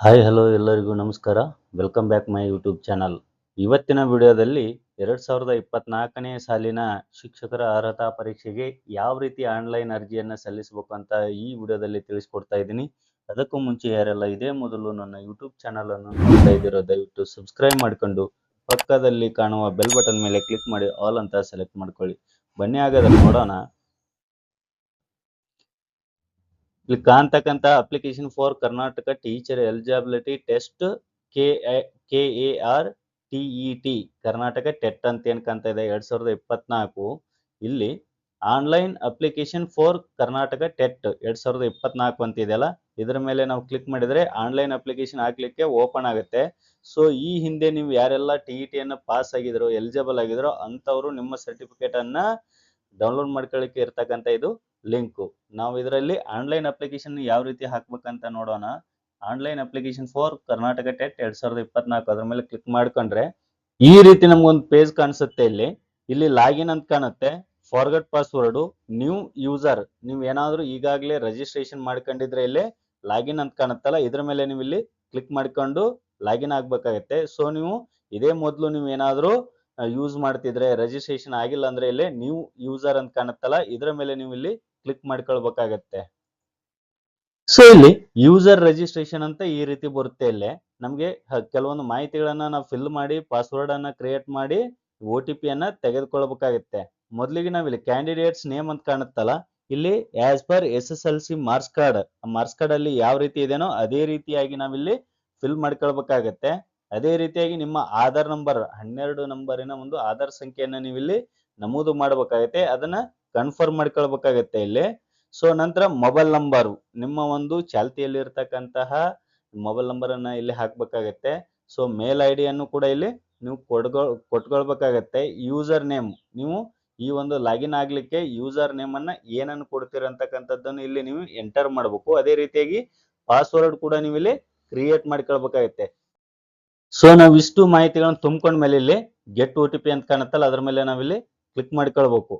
Hi hello ಎಲ್ಲರಿಗೂ ನಮಸ್ಕಾರ. Welcome back my YouTube channel ಇವತ್ತಿನ ವಿಡಿಯೋದಲ್ಲಿ ಎರಡು ಸಾವಿರದ ಇಪ್ಪತ್ನಾಲ್ಕನೇ ಸಾಲಿನ ಶಿಕ್ಷಕರ ಅರ್ಹತಾ ಪರೀಕ್ಷೆಗೆ ಯಾವ ರೀತಿ ಆನ್ಲೈನ್ ಅರ್ಜಿಯನ್ನು ಸಲ್ಲಿಸಬೇಕು ಅಂತ ಈ ವಿಡಿಯೋದಲ್ಲಿ ತಿಳಿಸ್ಕೊಡ್ತಾ ಇದ್ದೀನಿ. ಅದಕ್ಕೂ ಮುಂಚೆ ಯಾರೆಲ್ಲ ಇದೇ ಮೊದಲು ನನ್ನ ಯೂಟ್ಯೂಬ್ ಚಾನಲ್ ಅನ್ನು ನೋಡ್ತಾ ಇದ್ದೀರೋ, ದಯವಿಟ್ಟು ಸಬ್ಸ್ಕ್ರೈಬ್ ಮಾಡಿಕೊಂಡು ಪಕ್ಕದಲ್ಲಿ ಕಾಣುವ ಬೆಲ್ ಬಟನ್ ಮೇಲೆ ಕ್ಲಿಕ್ ಮಾಡಿ ಆಲ್ ಅಂತ ಸೆಲೆಕ್ಟ್ ಮಾಡ್ಕೊಳ್ಳಿ. ಬನ್ನಿ ಆಗದ ನೋಡೋಣ. ಇಲ್ಲಿ ಕಾಣ್ತಕ್ಕಂತ application for Karnataka teacher eligibility test K K A R T E T Karnataka TET ಅಂತ ಏನ್ ಕಾಣ್ತಾ ಇದೆ? ಎರಡ್ ಸಾವಿರದ ಇಪ್ಪತ್ನಾಲ್ಕು. ಇಲ್ಲಿ online application for Karnataka TET ಎರಡ್ ಸಾವಿರದ ಇಪ್ಪತ್ನಾಲ್ಕು ಅಂತ ಇದೆಯಲ್ಲ ಇದರ ಮೇಲೆ ನಾವು ಕ್ಲಿಕ್ ಮಾಡಿದ್ರೆ ಆನ್ಲೈನ್ ಅಪ್ಲಿಕೇಶನ್ ಹಾಕ್ಲಿಕ್ಕೆ ಓಪನ್ ಆಗುತ್ತೆ. ಸೊ ಈ ಹಿಂದೆ ನೀವು ಯಾರೆಲ್ಲ ಟಿ ಇ ಟಿಯನ್ನು ಪಾಸ್ ಆಗಿದ್ರು ಎಲಿಜಿಬಲ್ ಆಗಿದ್ರು ಅಂತವ್ರು ನಿಮ್ಮ ಸರ್ಟಿಫಿಕೇಟ್ ಅನ್ನ ಡೌನ್ಲೋಡ್ ಮಾಡ್ಕೊಳ್ಳಿಕ್ಕೆ ಇರ್ತಕ್ಕಂಥ ಇದು ಲಿಂಕು ನಾವು ಇದರಲ್ಲಿ ಆನ್ಲೈನ್ ಅಪ್ಲಿಕೇಶನ್ ಯಾವ ರೀತಿ ಹಾಕ್ಬೇಕಂತ ನೋಡೋಣ. Online application for Karnataka TET ಎರಡ್ ಸಾವಿರದ ಇಪ್ಪತ್ನಾಲ್ಕು. ಅದ್ರ ಮೇಲೆ ಕ್ಲಿಕ್ ಮಾಡ್ಕೊಂಡ್ರೆ ಈ ರೀತಿ ನಮ್ಗೊಂದು ಪೇಜ್ ಕಾಣಿಸುತ್ತೆ ಇಲ್ಲಿ. ಇಲ್ಲಿ ಲಾಗಿನ್ ಅಂತ ಕಾಣುತ್ತೆ. ಫಾರ್ಗಟ್ ಪಾಸ್ವರ್ಡ್ ನ್ಯೂ ಯೂಸರ್ ನೀವು ಏನಾದರೂ ಈಗಾಗಲೇ ರಿಜಿಸ್ಟ್ರೇಷನ್ ಮಾಡ್ಕೊಂಡಿದ್ರೆ ಇಲ್ಲಿ ಲಾಗಿನ್ ಅಂತ ಕಾಣುತ್ತಲ್ಲ, ಇದ್ರ ಮೇಲೆ ನೀವು ಇಲ್ಲಿ ಕ್ಲಿಕ್ ಮಾಡ್ಕೊಂಡು ಲಾಗಿನ್ ಆಗ್ಬೇಕಾಗತ್ತೆ. ಸೊ ನೀವು ಇದೇ ಮೊದಲು ನೀವು ಏನಾದರೂ ಯೂಸ್ ಮಾಡ್ತಿದ್ರೆ ರಿಜಿಸ್ಟ್ರೇಷನ್ ಆಗಿಲ್ಲ ಅಂದ್ರೆ ಇಲ್ಲಿ ನ್ಯೂ ಯೂಸರ್ ಅಂತ ಕಾಣುತ್ತಲ್ಲ, ಇದ್ರ ಮೇಲೆ ನೀವು ಇಲ್ಲಿ ಕ್ಲಿಕ್ ಮಾಡ್ಕೊಳ್ಬೇಕಾಗತ್ತೆ. ಸೊ ಇಲ್ಲಿ ಯೂಸರ್ ರಿಜಿಸ್ಟ್ರೇಷನ್ ಅಂತ ಈ ರೀತಿ ಬರುತ್ತೆ ಇಲ್ಲಿ. ನಮಗೆ ಕೆಲವೊಂದು ಮಾಹಿತಿಗಳನ್ನ ನಾವು ಫಿಲ್ ಮಾಡಿ ಪಾಸ್ವರ್ಡ್ ಅನ್ನ ಕ್ರಿಯೇಟ್ ಮಾಡಿ ಒ ಟಿ ಪಿ ಅನ್ನ ತೆಗೆದುಕೊಳ್ಬೇಕಾಗತ್ತೆ. ಮೊದಲಿಗೆ ನಾವು ಇಲ್ಲಿ ಕ್ಯಾಂಡಿಡೇಟ್ಸ್ ನೇಮ್ ಅಂತ ಕಾಣುತ್ತಲ್ಲ, ಇಲ್ಲಿ as per S S L C marks card marks card ಅಲ್ಲಿ ಯಾವ ರೀತಿ ಇದೆನೋ ಅದೇ ರೀತಿಯಾಗಿ ನಾವಿಲ್ಲಿ ಫಿಲ್ ಮಾಡ್ಕೊಳ್ಬೇಕಾಗತ್ತೆ. ಅದೇ ರೀತಿಯಾಗಿ ನಿಮ್ಮ ಆಧಾರ್ ನಂಬರ್ ಹನ್ನೆರಡು ನಂಬರಿನ ಒಂದು ಆಧಾರ್ ಸಂಖ್ಯೆಯನ್ನ ನೀವು ಇಲ್ಲಿ ನಮೂದು ಮಾಡಬೇಕಾಗತ್ತೆ. ಅದನ್ನ ಕನ್ಫರ್ಮ್ ಮಾಡ್ಕೊಳ್ಬೇಕಾಗತ್ತೆ ಇಲ್ಲಿ. ಸೊ ನಂತರ ಮೊಬೈಲ್ ನಂಬರ್ ನಿಮ್ಮ ಒಂದು ಚಾಲ್ತಿಯಲ್ಲಿ ಇರ್ತಕ್ಕಂತಹ ಮೊಬೈಲ್ ನಂಬರ್ ಅನ್ನ ಇಲ್ಲಿ ಹಾಕ್ಬೇಕಾಗತ್ತೆ. ಸೊ ಮೇಲ್ ಐ ಡಿಯನ್ನು ಕೂಡ ಇಲ್ಲಿ ನೀವು ಕೊಡ್ಕೊ, ಕೊಟ್ಕೊಳ್ಬೇಕಾಗತ್ತೆ. ಯೂಸರ್ ನೇಮ್ ನೀವು ಈ ಒಂದು ಲಾಗಿನ್ ಆಗ್ಲಿಕ್ಕೆ ಯೂಸರ್ ನೇಮ್ ಅನ್ನ ಏನನ್ನು ಕೊಡ್ತೀರಂತಕ್ಕಂಥದ್ದನ್ನು ಇಲ್ಲಿ ನೀವು ಎಂಟರ್ ಮಾಡಬೇಕು. ಅದೇ ರೀತಿಯಾಗಿ ಪಾಸ್ವರ್ಡ್ ಕೂಡ ನೀವು ಇಲ್ಲಿ ಕ್ರಿಯೇಟ್ ಮಾಡ್ಕೊಳ್ಬೇಕಾಗತ್ತೆ. ಸೊ ನಾವು ಇಷ್ಟು ಮಾಹಿತಿಗಳನ್ನು ತುಂಬ್ಕೊಂಡ ಮೇಲೆ ಇಲ್ಲಿ ಗೆಟ್ ಒ ಟಿ ಪಿ ಅಂತ ಕಾಣುತ್ತಲ್ಲ, ಅದ್ರ ಮೇಲೆ ನಾವಿಲ್ಲಿ ಕ್ಲಿಕ್ ಮಾಡ್ಕೊಳ್ಬೇಕು.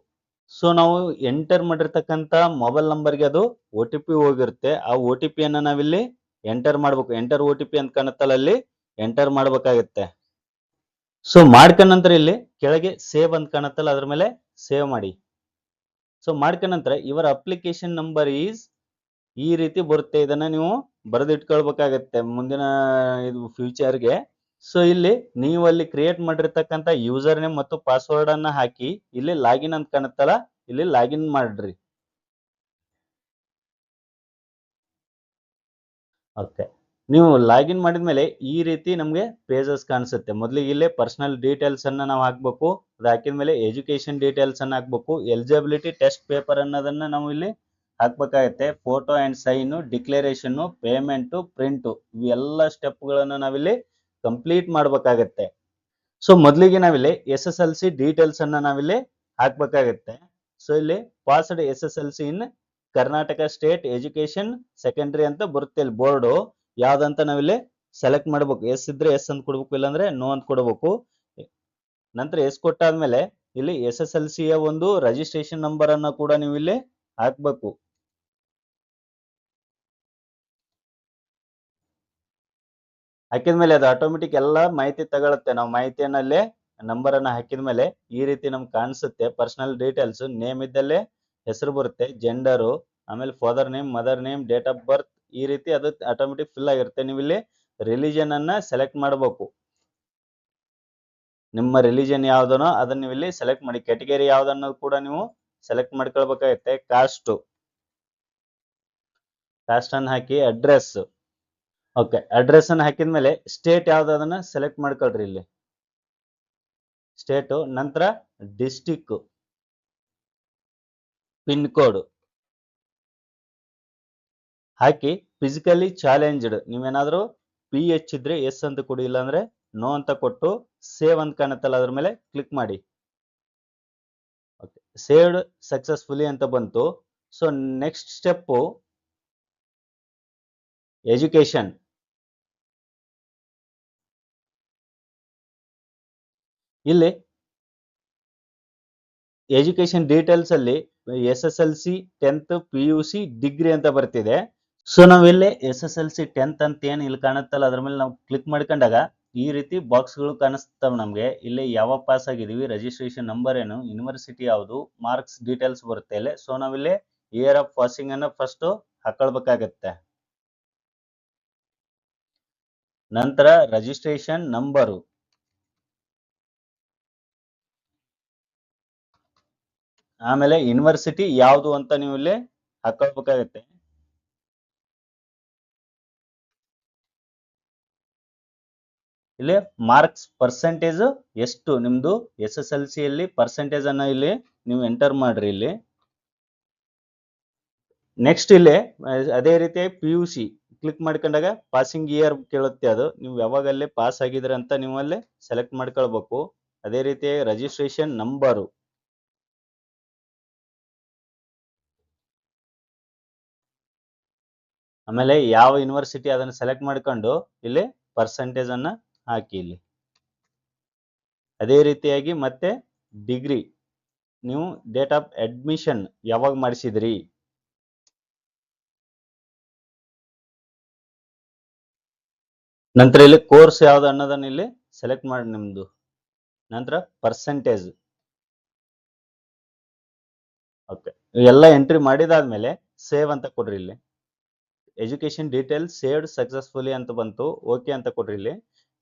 ಸೊ ನಾವು ಎಂಟರ್ ಮಾಡಿರ್ತಕ್ಕಂಥ ಮೊಬೈಲ್ ನಂಬರ್ಗೆ ಅದು ಒ ಟಿ ಪಿ ಹೋಗಿರುತ್ತೆ. ಆ ಒ ಟಿ ಪಿಯನ್ನ ನಾವಿಲ್ಲಿ ಎಂಟರ್ ಮಾಡ್ಬೇಕು. ಎಂಟರ್ ಒ ಟಿ ಪಿ ಅಂತ ಕಾಣುತ್ತಲ್ಲ ಅಲ್ಲಿ ಎಂಟರ್ ಮಾಡ್ಬೇಕಾಗತ್ತೆ. ಸೊ ಮಾಡ್ಕೊಂಡ ನಂತರ ಇಲ್ಲಿ ಕೆಳಗೆ ಸೇವ್ ಅಂತ ಕಾಣುತ್ತಲ್ಲ, ಅದ್ರ ಮೇಲೆ ಸೇವ್ ಮಾಡಿ. ಸೊ ಮಾಡ್ಕೊಂಡ ನಂತರ ಇವರ ಅಪ್ಲಿಕೇಶನ್ ನಂಬರ್ ಈಸ್ ಈ ರೀತಿ ಬರುತ್ತೆ. ಇದನ್ನ ನೀವು ಬರೆದಿಟ್ಕೊಳ್ಬೇಕಾಗತ್ತೆ. ಮುಂದಿನ ಇದು ಫ್ಯೂಚರ್ಗೆ ಸೊ ಇಲ್ಲಿ ನೀವು ಅಲ್ಲಿ ಕ್ರಿಯೇಟ್ ಮಾಡಿರ್ತಕ್ಕಂಥ ಯೂಸರ್ ನೇಮ್ ಮತ್ತು ಪಾಸ್ವರ್ಡ್ ಅನ್ನ ಹಾಕಿ, ಇಲ್ಲಿ ಲಾಗಿನ್ ಅಂತ ಕಾಣುತ್ತಲ್ಲ, ಇಲ್ಲಿ ಲಾಗಿನ್ ಮಾಡ್ರಿ. ಓಕೆ ನೀವು ಲಾಗಿನ್ ಮಾಡಿದ್ಮೇಲೆ ಈ ರೀತಿ ನಮಗೆ ಪೇಜಸ್ ಕಾಣಿಸುತ್ತೆ. ಮೊದಲಿಗೆ ಇಲ್ಲಿ ಪರ್ಸನಲ್ ಡೀಟೇಲ್ಸ್ ಅನ್ನ ನಾವು ಹಾಕ್ಬೇಕು, ಅದು ಹಾಕಿದ್ಮೇಲೆ ಎಜುಕೇಶನ್ ಡೀಟೇಲ್ಸ್ ಅನ್ನ ಹಾಕ್ಬೇಕು ಎಲಿಜಿಬಿಲಿಟಿ ಟೆಸ್ಟ್ ಪೇಪರ್ ಅನ್ನೋದನ್ನ ನಾವು ಇಲ್ಲಿ ಹಾಕ್ಬೇಕಾಗತ್ತೆ. Photo and sign declaration payment print ಇವೆಲ್ಲ ಸ್ಟೆಪ್ಗಳನ್ನು ನಾವಿಲ್ಲಿ ಕಂಪ್ಲೀಟ್ ಮಾಡ್ಬೇಕಾಗತ್ತೆ. ಸೊ ಮೊದಲಿಗೆ ನಾವಿಲ್ಲಿ S S L C details ಅನ್ನ ನಾವಿಲ್ಲಿ ಹಾಕ್ಬೇಕಾಗತ್ತೆ. ಸೊ ಇಲ್ಲಿ passed S S L C in Karnataka state education secondary ಅಂತ ಬರುತ್ತೆ ಇಲ್ಲಿ ಬೋರ್ಡು. ಯಾವ್ದಂತ ನಾವಿಲ್ಲಿ ಸೆಲೆಕ್ಟ್ ಮಾಡ್ಬೇಕು. ಎಸ್ ಇದ್ರೆ ಎಸ್ ಅಂತ ಕೊಡ್ಬೇಕು, ಇಲ್ಲಾಂದ್ರೆ ನೋ ಅಂತ ಕೊಡಬೇಕು. ನಂತರ ಎಸ್ ಕೊಟ್ಟಾದ್ಮೇಲೆ ಇಲ್ಲಿ ಎಸ್ ಎಸ್ ಎಲ್ ಸಿಯ ಒಂದು ರಿಜಿಸ್ಟ್ರೇಷನ್ ನಂಬರ್ ಅನ್ನ ಕೂಡ ನೀವು ಇಲ್ಲಿ ಹಾಕ್ಬೇಕು. ಹಾಕಿದ್ಮೇಲೆ ಅದು ಆಟೋಮೆಟಿಕ್ ಎಲ್ಲ ಮಾಹಿತಿ ತಗೊಳುತ್ತೆ. ನಾವು ಮಾಹಿತಿಯನ್ನಲ್ಲೇ ನಂಬರ್ ಅನ್ನ ಹಾಕಿದ್ಮೇಲೆ ಈ ರೀತಿ ನಮ್ಗೆ ಕಾಣಿಸುತ್ತೆ. ಪರ್ಸನಲ್ ಡೀಟೇಲ್ಸ್ ನೇಮ್ ಇದ್ದಲ್ಲೇ ಹೆಸರು ಬರುತ್ತೆ ಜೆಂಡರು ಆಮೇಲೆ father name mother name date of birth ಈ ರೀತಿ ಅದು ಆಟೋಮೆಟಿಕ್ ಫಿಲ್ ಆಗಿರುತ್ತೆ. ನೀವು ಇಲ್ಲಿ ರಿಲಿಜನ್ ಅನ್ನ ಸೆಲೆಕ್ಟ್ ಮಾಡಬೇಕು. ನಿಮ್ಮ ರಿಲಿಜನ್ ಯಾವ್ದನೋ ಅದನ್ನ ನೀವು ಇಲ್ಲಿ ಸೆಲೆಕ್ಟ್ ಮಾಡಿ. ಕ್ಯಾಟಗರಿ ಯಾವ್ದನ್ನೋದು ಕೂಡ ನೀವು ಸೆಲೆಕ್ಟ್ ಮಾಡ್ಕೊಳ್ಬೇಕಾಗತ್ತೆ. ಕಾಸ್ಟ್ ಕಾಸ್ಟ್ ಅನ್ನ ಹಾಕಿ ಅಡ್ರೆಸ್ ಓಕೆ ಅಡ್ರೆಸ್ ಅನ್ನ ಹಾಕಿದ್ಮೇಲೆ ಸ್ಟೇಟ್ ಯಾವ್ದನ್ನ ಸೆಲೆಕ್ಟ್ ಮಾಡ್ಕೊಳ್ರಿ ಇಲ್ಲಿ. ಸ್ಟೇಟು ನಂತರ ಡಿಸ್ಟಿಕ್ ಪಿನ್ ಕೋಡ್ ಹಾಕಿ ಫಿಸಿಕಲಿ ಚಾಲೆಂಜ್ಡ್ ನೀವೇನಾದ್ರೂ ಪಿ ಎಚ್ ಇದ್ರೆ ಎಸ್ ಅಂತ ಕೊಡಿ, ಇಲ್ಲಾಂದ್ರೆ ನೋ ಅಂತ ಕೊಟ್ಟು ಸೇವ್ ಅಂತ ಕಾಣುತ್ತಲ್ಲ, ಅದ್ರ ಮೇಲೆ ಕ್ಲಿಕ್ ಮಾಡಿ. ಸೇವ್ಡ್ ಸಕ್ಸಸ್ಫುಲಿ ಅಂತ ಬಂತು. ಸೊ ನೆಕ್ಸ್ಟ್ ಸ್ಟೆಪ್ಪು ಎಜುಕೇಶನ್ ಇಲ್ಲಿ ಎಜುಕೇಶನ್ ಡೀಟೇಲ್ಸ್ ಅಲ್ಲಿ S S L C tenth P U C degree ಅಂತ ಬರ್ತಿದೆ. ಸೊ ನಾವಿಲ್ಲಿ S S L C tenth ಅಂತ ಏನ್ ಇಲ್ಲಿ ಕಾಣುತ್ತಲ್ಲ, ಅದ್ರ ಮೇಲೆ ನಾವು ಕ್ಲಿಕ್ ಮಾಡ್ಕೊಂಡಾಗ ಈ ರೀತಿ ಬಾಕ್ಸ್ಗಳು ನಮಗೆ ನಮ್ಗೆ. ಇಲ್ಲಿ ಯಾವ ಪಾಸ್ ಆಗಿದೀವಿ ರಿಜಿಸ್ಟ್ರೇಷನ್ ನಂಬರ್ ಏನು ಯೂನಿವರ್ಸಿಟಿ ಯಾವುದು ಮಾರ್ಕ್ಸ್ ಡೀಟೇಲ್ಸ್ ಬರುತ್ತೆ ಇಲ್ಲಿ. ಸೊ ನಾವಿಲ್ಲಿ ಇಯರ್ ಆಫ್ ಪಾಸಿಂಗ್ ಅನ್ನ ಫಸ್ಟ್ ಹಾಕೊಳ್ಬೇಕಾಗತ್ತೆ. ನಂತರ ರಿಜಿಸ್ಟ್ರೇಷನ್ ನಂಬರು ಆಮೇಲೆ ಯೂನಿವರ್ಸಿಟಿ ಯಾವುದು ಅಂತ ನೀವು ಇಲ್ಲಿ ಹಾಕೋಬೇಕಾಗತ್ತೆ ಇಲ್ಲಿ ಮಾರ್ಕ್ಸ್ ಪರ್ಸೆಂಟೇಜ್ ಎಷ್ಟು? ನಿಮ್ದು ಎಸ್ ಎಸ್ ಎಲ್ ಸಿ ಅಲ್ಲಿ ಪರ್ಸೆಂಟೇಜ್ ಅನ್ನ ಇಲ್ಲಿ ನೀವು ಎಂಟರ್ ಮಾಡ್ರಿ ಇಲ್ಲಿ. ನೆಕ್ಸ್ಟ್ ಇಲ್ಲಿ, ಅದೇ ರೀತಿ ಪಿ ಯು ಸಿ ಕ್ಲಿಕ್ ಮಾಡ್ಕೊಂಡಾಗ ಪಾಸಿಂಗ್ ಇಯರ್ ಕೇಳುತ್ತೆ ಅದು. ನೀವು ಯಾವಾಗ ಅಲ್ಲಿ ಪಾಸ್ ಆಗಿದ್ರೆ ಅಂತ ನೀವು ಅಲ್ಲಿ ಸೆಲೆಕ್ಟ್ ಮಾಡ್ಕೊಳ್ಬೇಕು. ಅದೇ ರೀತಿ ರಿಜಿಸ್ಟ್ರೇಷನ್ ನಂಬರು ಆಮೇಲೆ ಯಾವ ಯೂನಿವರ್ಸಿಟಿ ಅದನ್ನ ಸೆಲೆಕ್ಟ್ ಮಾಡ್ಕೊಂಡು ಇಲ್ಲಿ ಪರ್ಸೆಂಟೇಜ್ ಅನ್ನ ಹಾಕಿ ಇಲ್ಲಿ. ಅದೇ ರೀತಿಯಾಗಿ ಮತ್ತೆ ಡಿಗ್ರಿ ನೀವು ಡೇಟ್ ಆಫ್ ಅಡ್ಮಿಷನ್ ಯಾವಾಗ ಮಾಡಿಸಿದ್ರಿ? ನಂತರ ಇಲ್ಲಿ ಕೋರ್ಸ್ ಯಾವ್ದು ಅನ್ನೋದನ್ನ ಇಲ್ಲಿ ಸೆಲೆಕ್ಟ್ ಮಾಡಿ ನಿಮ್ದು. ನಂತರ ಪರ್ಸೆಂಟೇಜ್ ಓಕೆ ಎಲ್ಲ ಎಂಟ್ರಿ ಮಾಡಿದಾದ್ಮೇಲೆ ಸೇವ್ ಅಂತ ಕೊಡ್ರಿ ಇಲ್ಲಿ. ಎಜುಕೇಶನ್ ಡೀಟೇಲ್ ಸೇವ್ಡ್ ಸಕ್ಸಸ್ಫುಲಿ ಅಂತ ಬಂತು, ಓಕೆ ಅಂತ ಕೊಡ್ರಿ ಇಲ್ಲಿ.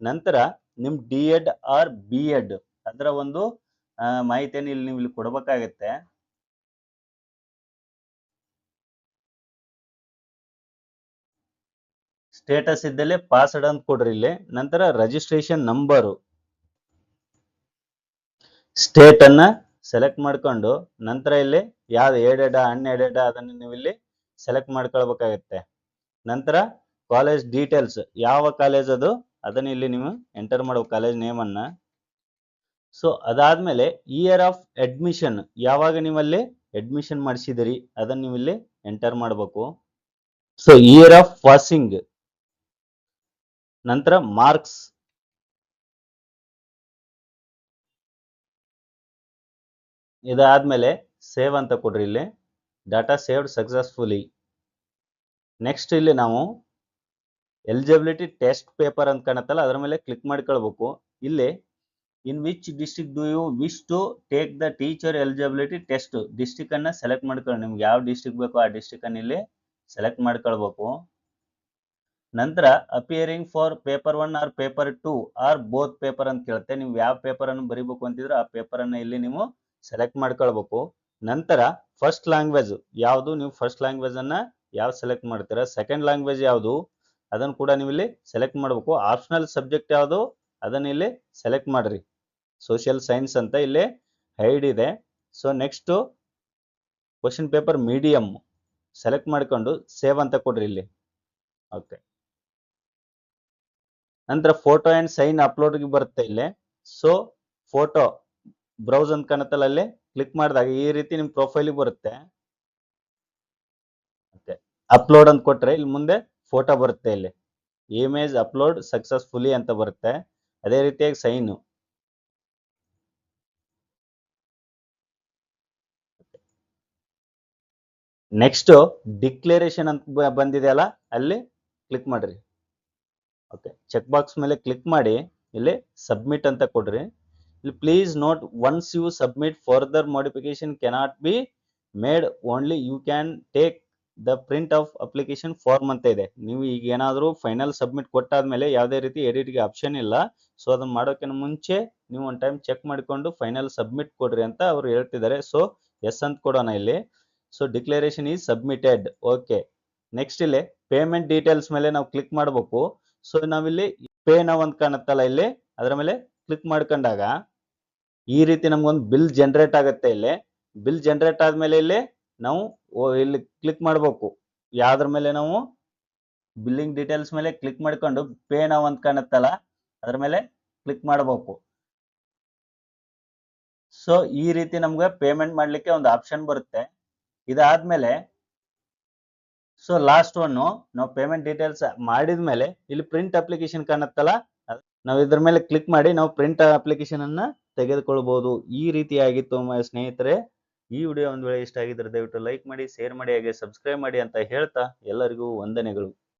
ನಂತರ ನಿಮ್ D Ed R B Ed ಅದರ ಒಂದು ಮಾಹಿತಿಯನ್ನು ಇಲ್ಲಿ ನೀವು ಇಲ್ಲಿ ಕೊಡಬೇಕಾಗತ್ತೆ. ಸ್ಟೇಟಸ್ ಇದ್ದಲ್ಲಿ ಪಾಸ್ಡ್ ಅಂತ ಕೊಡ್ರಿ ಇಲ್ಲಿ. ನಂತರ ರಿಜಿಸ್ಟ್ರೇಷನ್ ನಂಬರು ಸ್ಟೇಟ್ ಅನ್ನ ಸೆಲೆಕ್ಟ್ ಮಾಡ್ಕೊಂಡು, ನಂತರ ಇಲ್ಲಿ ಯಾವ್ದು ಏಡೆಡ ಅನ್ಎಡೆಡ ಅದನ್ನ ನೀವು ಇಲ್ಲಿ ಸೆಲೆಕ್ಟ್ ಮಾಡ್ಕೊಳ್ಬೇಕಾಗತ್ತೆ. ನಂತರ ಕಾಲೇಜ್ ಡೀಟೇಲ್ಸ್ ಯಾವ ಕಾಲೇಜ್ ಅದು? ಅದನ್ನ ಇಲ್ಲಿ ನೀವು ಎಂಟರ್ ಮಾಡೋ ಕಾಲೇಜ್ ನೇಮ್ ಅನ್ನ. ಸೊ ಅದಾದ್ಮೇಲೆ ಇಯರ್ ಆಫ್ ಅಡ್ಮಿಷನ್ ಯಾವಾಗ ನೀವಲ್ಲಿ ಅಡ್ಮಿಷನ್ ಮಾಡಿಸಿದಿರಿ ಅದನ್ನ ನೀವು ಇಲ್ಲಿ ಎಂಟರ್ ಮಾಡಬೇಕು. ಸೊ ಇಯರ್ ಆಫ್ ಪಾಸಿಂಗ್ ನಂತರ ಮಾರ್ಕ್ಸ್ ಇದಾದ್ಮೇಲೆ ಸೇವ್ ಅಂತ ಕೊಡ್ರಿ ಇಲ್ಲಿ. ಡಾಟಾ ಸೇವ್ಡ್ ಸಕ್ಸಸ್ಫುಲಿ ನೆಕ್ಸ್ಟ್ ಇಲ್ಲಿ ನಾವು ಎಲಿಜಿಬಿಲಿಟಿ ಟೆಸ್ಟ್ ಪೇಪರ್ ಅಂತ ಕಾಣತ್ತಲ್ಲ, ಅದರ ಮೇಲೆ ಕ್ಲಿಕ್ ಮಾಡ್ಕೊಳ್ಬೇಕು. ಇಲ್ಲಿ in which district do you wish to take the teacher eligibility test district ಅನ್ನ ಸೆಲೆಕ್ಟ್ ಮಾಡ್ಕೊಳ್ಳಿ. ನಿಮ್ಗೆ ಯಾವ ಡಿಸ್ಟಿಕ್ ಬೇಕೋ ಆ ಡಿಸ್ಟಿಕ್ ಅನ್ನ ಇಲ್ಲಿ ಸೆಲೆಕ್ಟ್ ಮಾಡ್ಕೊಳ್ಬೇಕು. ನಂತರ appearing for paper one or paper two or both paper ಅಂತ ಕೇಳುತ್ತೆ. ನೀವು ಯಾವ ಪೇಪರ್ ಅನ್ನು ಬರೀಬೇಕು ಅಂತಿದ್ರೆ ಆ ಪೇಪರ್ ಅನ್ನ ಇಲ್ಲಿ ನೀವು ಸೆಲೆಕ್ಟ್ ಮಾಡ್ಕೊಳ್ಬೇಕು. ನಂತರ ಫಸ್ಟ್ ಲ್ಯಾಂಗ್ವೇಜ್ ಯಾವುದು? ನೀವು ಫಸ್ಟ್ ಲ್ಯಾಂಗ್ವೇಜ್ ಅನ್ನ ಯಾವ ಸೆಲೆಕ್ಟ್ ಮಾಡ್ತೀರಾ? ಸೆಕೆಂಡ್ ಲ್ಯಾಂಗ್ವೇಜ್ ಯಾವುದು? ಅದನ್ನು ಕೂಡ ನೀವು ಇಲ್ಲಿ ಸೆಲೆಕ್ಟ್ ಮಾಡಬೇಕು. ಆಪ್ಷನಲ್ ಸಬ್ಜೆಕ್ಟ್ ಯಾವುದು? ಅದನ್ನ ಇಲ್ಲಿ ಸೆಲೆಕ್ಟ್ ಮಾಡ್ರಿ. ಸೋಷಿಯಲ್ ಸೈನ್ಸ್ ಅಂತ ಇಲ್ಲಿ ಹೈಡ್ ಇದೆ. So next question paper medium select ಮಾಡ್ಕೊಂಡು ಸೇವ್ ಅಂತ ಕೊಡ್ರಿ ಇಲ್ಲಿ. ಓಕೆ ನಂತರ ಫೋಟೋ ಅಂಡ್ ಸೈನ್ ಅಪ್ಲೋಡ್ಗೆ ಬರುತ್ತೆ ಇಲ್ಲಿ. ಸೊ ಫೋಟೋ ಬ್ರೌಸ್ ಅಂತ ಕಾಣುತ್ತಲ್ಲ ಅಲ್ಲಿ ಕ್ಲಿಕ್ ಮಾಡಿದಾಗ ಈ ರೀತಿ ನಿಮ್ ಪ್ರೊಫೈಲಿಗೆ ಬರುತ್ತೆ. ಅಪ್ಲೋಡ್ ಅಂತ ಕೊಟ್ರೆ ಇಲ್ಲಿ ಮುಂದೆ ಫೋಟೋ ಬರುತ್ತೆ ಇಲ್ಲಿ. ಇಮೇಜ್ ಅಪ್ಲೋಡ್ ಸಕ್ಸಸ್ಫುಲಿ ಅಂತ ಬರುತ್ತೆ. ಅದೇ ರೀತಿಯಾಗಿ ಸೈನು ನೆಕ್ಸ್ಟ್ ಡಿಕ್ಲರೇಷನ್ ಅಂತ ಬಂದಿದೆ ಬಂದಿದೆಯಲ್ಲ ಅಲ್ಲಿ ಕ್ಲಿಕ್ ಮಾಡ್ರಿ. ಓಕೆ ಚೆಕ್ ಬಾಕ್ಸ್ ಮೇಲೆ ಕ್ಲಿಕ್ ಮಾಡಿ, ಇಲ್ಲಿ ಸಬ್ಮಿಟ್ ಅಂತ ಕೊಡ್ರಿ. ಇಲ್ಲಿ please note once you submit further modification cannot be made only you can take the print of application form ಅಂತ ಇದೆ. ನೀವು ಈಗ ಏನಾದರೂ ಫೈನಲ್ ಸಬ್ಮಿಟ್ ಕೊಟ್ಟಾದ್ಮೇಲೆ ಯಾವುದೇ ರೀತಿ ಎಡಿಟ್ಗೆ ಆಪ್ಷನ್ ಇಲ್ಲ. ಸೊ ಅದನ್ನ ಮಾಡೋಕ್ಕಿಂತ ಮುಂಚೆ ನೀವು ಒಂದು ಟೈಮ್ ಚೆಕ್ ಮಾಡಿಕೊಂಡು ಫೈನಲ್ ಸಬ್ಮಿಟ್ ಕೊಡ್ರಿ ಅಂತ ಅವ್ರು ಹೇಳ್ತಿದ್ದಾರೆ. ಸೊ ಎಸ್ ಅಂತ ಕೊಡೋಣ ಇಲ್ಲಿ. So declaration is submitted okay next ಇಲ್ಲಿ ಪೇಮೆಂಟ್ ಡೀಟೇಲ್ಸ್ ಮೇಲೆ ನಾವು ಕ್ಲಿಕ್ ಮಾಡಬೇಕು. ಸೊ ನಾವಿಲ್ಲಿ ಪೇ ನಾವು ಅಂತ ಕಾಣುತ್ತಲ್ಲ ಇಲ್ಲಿ. ಅದರ ಮೇಲೆ ಕ್ಲಿಕ್ ಮಾಡ್ಕೊಂಡಾಗ ಈ ರೀತಿ ನಮ್ಗೊಂದು ಬಿಲ್ ಜನರೇಟ್ ಆಗುತ್ತೆ ಇಲ್ಲಿ. ಬಿಲ್ ಜನರೇಟ್ ಆದ್ಮೇಲೆ ಇಲ್ಲಿ ನಾವು ಇಲ್ಲಿ ಕ್ಲಿಕ್ ಮಾಡಬೇಕು. ಯಾವ್ದ್ರ ಮೇಲೆ ನಾವು? ಬಿಲ್ಲಿಂಗ್ ಡೀಟೇಲ್ಸ್ ಮೇಲೆ ಕ್ಲಿಕ್ ಮಾಡ್ಕೊಂಡು ಪೇ ನಾವು ಅಂತ ಕಾಣುತ್ತಲ್ಲ, ಅದ್ರ ಮೇಲೆ ಕ್ಲಿಕ್ ಮಾಡಬೇಕು. ಸೊ ಈ ರೀತಿ ನಮ್ಗೆ ಪೇಮೆಂಟ್ ಮಾಡ್ಲಿಕ್ಕೆ ಒಂದು ಆಪ್ಷನ್ ಬರುತ್ತೆ. ಇದಾದ್ಮೇಲೆ ಸೊ ಲಾಸ್ಟ್ ಒನ್ ನಾವು ಪೇಮೆಂಟ್ ಡೀಟೇಲ್ಸ್ ಮಾಡಿದ್ಮೇಲೆ, ಇಲ್ಲಿ ಪ್ರಿಂಟ್ ಅಪ್ಲಿಕೇಶನ್ ಕಾಣುತ್ತಲ್ಲ ನಾವು ಇದ್ರ ಮೇಲೆ ಕ್ಲಿಕ್ ಮಾಡಿ ನಾವು ಪ್ರಿಂಟ್ ಅಪ್ಲಿಕೇಶನ್ ಅನ್ನ ತೆಗೆದುಕೊಳ್ಬಹುದು ಈ ರೀತಿಯಾಗಿತ್ತು ಸ್ನೇಹಿತರೆ ಈ ವಿಡಿಯೋ ಒಂದು ವೇಳೆ ಇಷ್ಟ ಆಗಿದ್ರೆ ದಯವಿಟ್ಟು ಲೈಕ್ ಮಾಡಿ ಶೇರ್ ಮಾಡಿ ಹಾಗೆ ಸಬ್ಸ್ಕ್ರೈಬ್ ಮಾಡಿ ಅಂತ ಹೇಳ್ತಾ ಎಲ್ಲರಿಗೂ ವಂದನೆಗಳು.